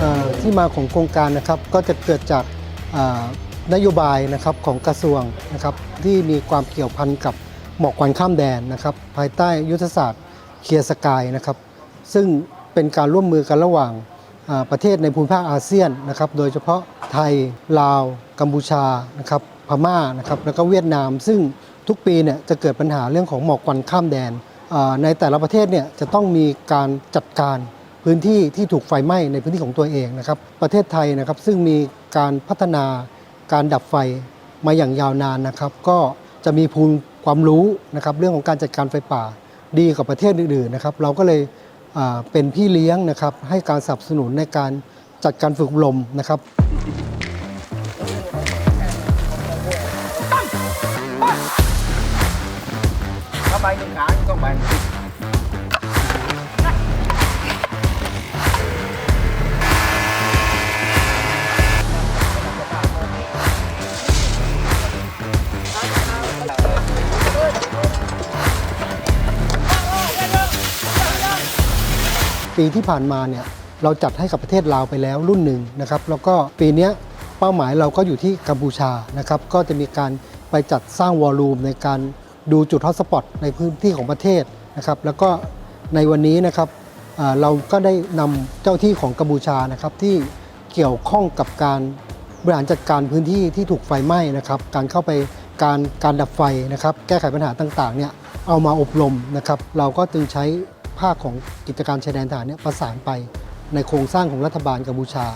เอ่อที่มาของโครงการนะครับก็จะเกิดจากอ่านโยบายนะครับของกระทรวงนะครับที่มีความเกี่ยวพันกับหมอกควันข้ามแดนนะครับภายใต้ยุทธศาสตร์เคลียร์สกายนะครับซึ่งเป็นการร่วมมือกันระหว่าง ประเทศในภูมิภาคอาเซียนนะครับโดยเฉพาะไทยลาว กัมพูชานะครับพม่านะครับแล้วก็เวียดนาม ซึ่งทุกปีเนี่ยจะเกิดปัญหาเรื่องของหมอกควันข้ามแดน ในแต่ละประเทศเนี่ยจะต้องมีการจัดการพื้นที่ที่ถูกไฟไหม้ในพื้นที่ของตัวเองนะครับประเทศไทยนะครับซึ่งมีการพัฒนาการดับไฟมาอย่างยาวนานนะครับ ก็จะมีภูมิความรู้นะครับเรื่องของการจัดการไฟป่าดีกว่าประเทศอื่นๆนะครับเราก็เลย เป็นพี่เลี้ยงนะครับให้การสนับสนุนในการจัดการฝึกอบรมนะครับ Có bay những cái có bay ปี ปีที่ผ่านมาเนี่ยเราจัดให้กับประเทศลาวไปแล้วรุ่นหนึ่งนะครับ แล้วก็ปีนี้เป้าหมายเราก็อยู่ที่กัมพูชานะครับ ก็จะมีการไปจัดสร้างวอลลุ่มในการดูจุดฮอตสปอตในพื้นที่ของประเทศนะครับ แล้วก็ในวันนี้นะครับเราก็ได้นำเจ้าที่ของกัมพูชานะครับที่เกี่ยวข้องกับการบริหารจัดการพื้นที่ที่ถูกไฟไหม้นะครับ การเข้าไปการการดับไฟนะครับ แก้ไขปัญหาต่างๆเนี่ยเอามาอบรมนะครับ เราก็จึงใช้ ภาคของกิจการชายแดนทหารเนี่ยประสานไปในโครงสร้างของรัฐบาลกัมพูชา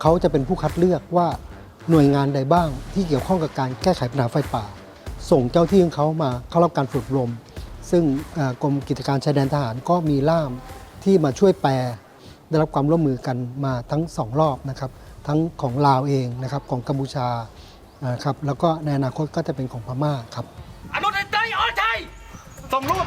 เขาจะเป็นผู้คัดเลือกว่าหน่วยงานใดบ้างที่เกี่ยวข้องกับการแก้ไขปัญหาไฟป่า ส่งเจ้าที่ของเขามาเข้ารับการฝึกอบรม ซึ่งกรมกิจการชายแดนทหารก็มีล่ามที่มาช่วยแปลได้รับความร่วมมือกันมาทั้งสองรอบนะครับทั้งของลาวเองนะครับของกัมพูชาครับแล้วก็ในอนาคตก็จะเป็นของพม่าครับอนุทินไทยออนไทยสมรูป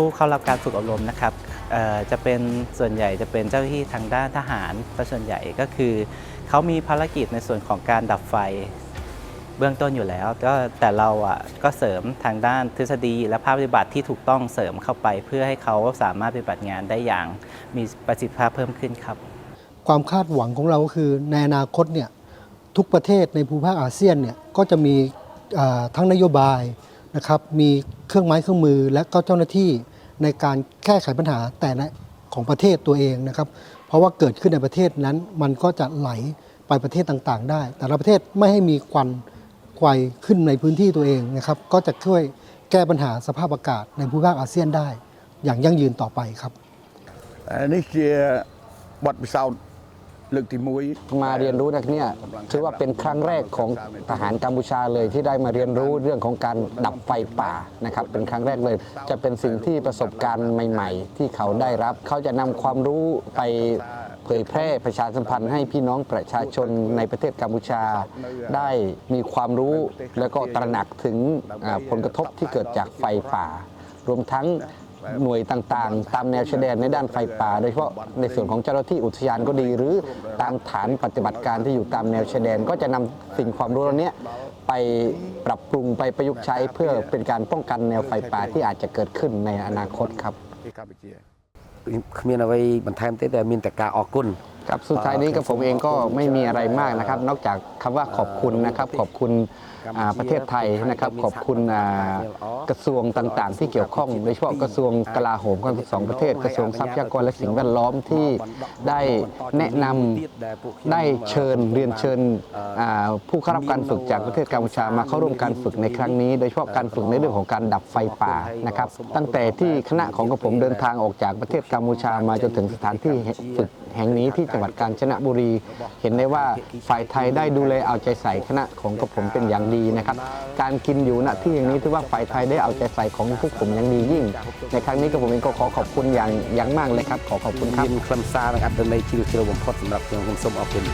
ผู้เข้ารับการฝึกอบรมนะครับจะเป็นส่วนใหญ่จะเป็นเจ้าหน้าที่ทางด้านทหารซะส่วนใหญ่ก็คือเขามีภารกิจในส่วนของการดับไฟเบื้องต้นอยู่แล้วก็แต่เราอะก็เสริมทางด้านทฤษฎี และภาคปฏิบัติที่ถูกต้องเสริมเข้าไป เพื่อให้เขาสามารถปฏิบัติงานได้อย่างมีประสิทธิภาพเพิ่มขึ้นครับ ความคาดหวังของเราก็คือในอนาคตเนี่ยทุกประเทศในภูมิภาคอาเซียนเนี่ยก็จะมีทั้งนโยบาย นะครับมีเครื่องไม้เครื่องมือและก็เจ้าหน้าที่ในการแก้ไขปัญหาแต่ละของประเทศตัวเองนะครับ เพราะว่าเกิดขึ้นในประเทศนั้นมันก็จะไหลไปประเทศต่างๆ ได้ แต่ละประเทศไม่ให้มีควันไฟขึ้นในพื้นที่ตัวเองนะครับ ก็จะช่วยแก้ปัญหาสภาพอากาศในภูมิภาคอาเซียนได้ อย่างยั่งยืนต่อไปครับ อันนี้คือบทพิสูจน์ កទី1มาเรียนรู้นะเนี่ยถือว่าเป็นครั้งแรกของทหารกัมพูชาเลยที่ได้มาเรียนรู้เรื่องของการดับไฟป่านะครับเป็นครั้งแรกเลย จะเป็นสิ่งที่ประสบการณ์ใหม่ ๆ ที่เขาได้รับ เขาจะนำความรู้ไปเผยแพร่ประชาสัมพันธ์ให้พี่น้องประชาชนในประเทศกัมพูชา ได้มีความรู้แล้วก็ตระหนักถึงผลกระทบที่เกิดจากไฟป่ารวมทั้ง หน่วยต่างๆ ตามแนวชายแดนในด้านไฟป่า โดยเฉพาะในส่วนของเจ้าหน้าที่อุทยานก็ดี หรือตามฐานปฏิบัติการที่อยู่ตามแนวชายแดน ก็จะนำสิ่งความรู้เหล่านี้ไปปรับปรุงไปประยุกต์ใช้เพื่อเป็นการป้องกันแนวไฟป่าที่อาจจะเกิดขึ้นในอนาคตครับที่กัมพูชีมีอะไรมันแทนแต่มีแต่การออกกุนครับสุดท้ายนี้กับผมเองก็ไม่มีอะไรมากนะครับ นอกจากคำว่าขอบคุณนะครับ ขอบคุณประเทศไทยนะครับ ขอบคุณกระทรวงต่างๆ ที่เกี่ยวข้องโดยเฉพาะกระทรวงกลาโหมของสองประเทศ กระทรวงทรัพยากรและสิ่งแวดล้อมที่ได้แนะนำได้เชิญเรียนเชิญผู้เข้ารับการฝึกจากประเทศกัมพูชามาเข้าร่วมการฝึกในครั้งนี้ โดยเฉพาะการฝึกในเรื่องของการดับไฟป่านะครับ ตั้งแต่ที่คณะของกระผมเดินทางออกจากประเทศกัมพูชามาจนถึงสถานที่ฝึกแห่งนี้ที่จังหวัดกาญจนบุรี เห็นได้ว่าฝ่ายไทยได้ดูแลเอาใจใส่คณะของกระผมเป็นอย่างดีนะครับ การกินอยู่ณที่อย่างนี้ถือว่าฝ่ายไทยได้เอาใจใส่ของพวกผมอย่างดียิ่ง ในครั้งนี้กระผมเองก็ขอขอบคุณอย่างอย่างมากเลยครับ ขอขอบคุณครับคลำซานะครับเป็นในที่เราเชื่อผมพอดสำหรับเพื่อนคุณสมออกเน